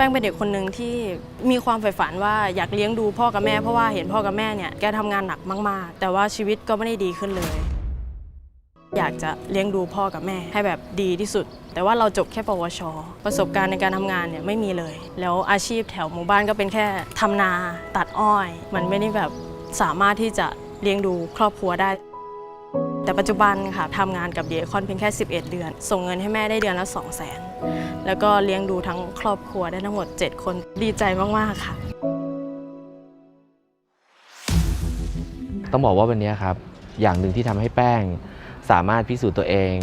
ป้งเป็นเด็กคนหนึ่งที่มีความใฝ่ฝันว่าอยากเลี้ยงดูพ่อกับแม่เพราะว่าเห็นพ่อกับแม่เนี่ยแกทำงานหนักมากๆ แต่ว่าชีวิตก็ไม่ได้ดีขึ้นเลย อยากจะเลี้ยงดูพ่อกับแม่ให้แบบดีที่สุด แต่ว่าเราจบแค่ปวช ประสบการณ์ในการทำงานเนี่ยไม่มีเลย แล้วอาชีพแถวหมู่บ้านก็เป็นแค่ทำนาตัดอ้อย มันไม่ได้แบบสามารถที่จะเลี้ยงดูครอบครัวได้ แต่ปัจจุบันค่ะทำงานกับเดียคอนเพียงแค่ 11 เดือน ส่งเงินให้แม่ได้เดือนละ 2 0 0 0 0 0แล้วก็เลี้ยงดูทั้งครอบครัวได้ทั้งหมด 7 คนดีใจมาก ๆ ค่ะ ต้องบอกว่าวันนี้ครับ อย่างหนึ่งที่ทำให้แป้ง สามารถพิสูจน์ตัวเอง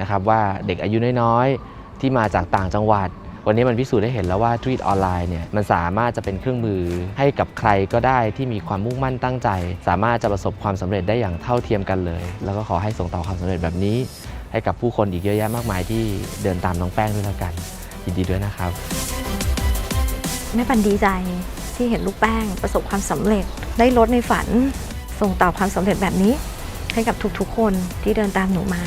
นะครับว่าเด็กอายุน้อยๆ ที่มาจากต่างจังหวัด วันนี้มันพิสูจน์ได้เห็นแล้วว่าธุรกิจออนไลน์เนี่ยมันสามารถจะเป็นเครื่องมือให้กับใครก็ได้ที่มีความมุ่งมั่นตั้งใจ สามารถจะประสบความสำเร็จได้อย่างเท่าเทียมกันเลย แล้วก็ขอให้ส่งต่อความสำเร็จแบบนี้ ให้กับผู้คนอีกเยอะแยะมากมายที่เดินตามน้องแป้งด้วยแล้วกันยินดีด้วยนะครับแม่ปันดีใจที่เห็นลูกแป้งประสบความสำเร็จได้รถในฝัน ส่งต่อความสำเร็จแบบนี้ ให้กับทุกๆคนที่เดินตามหนูมา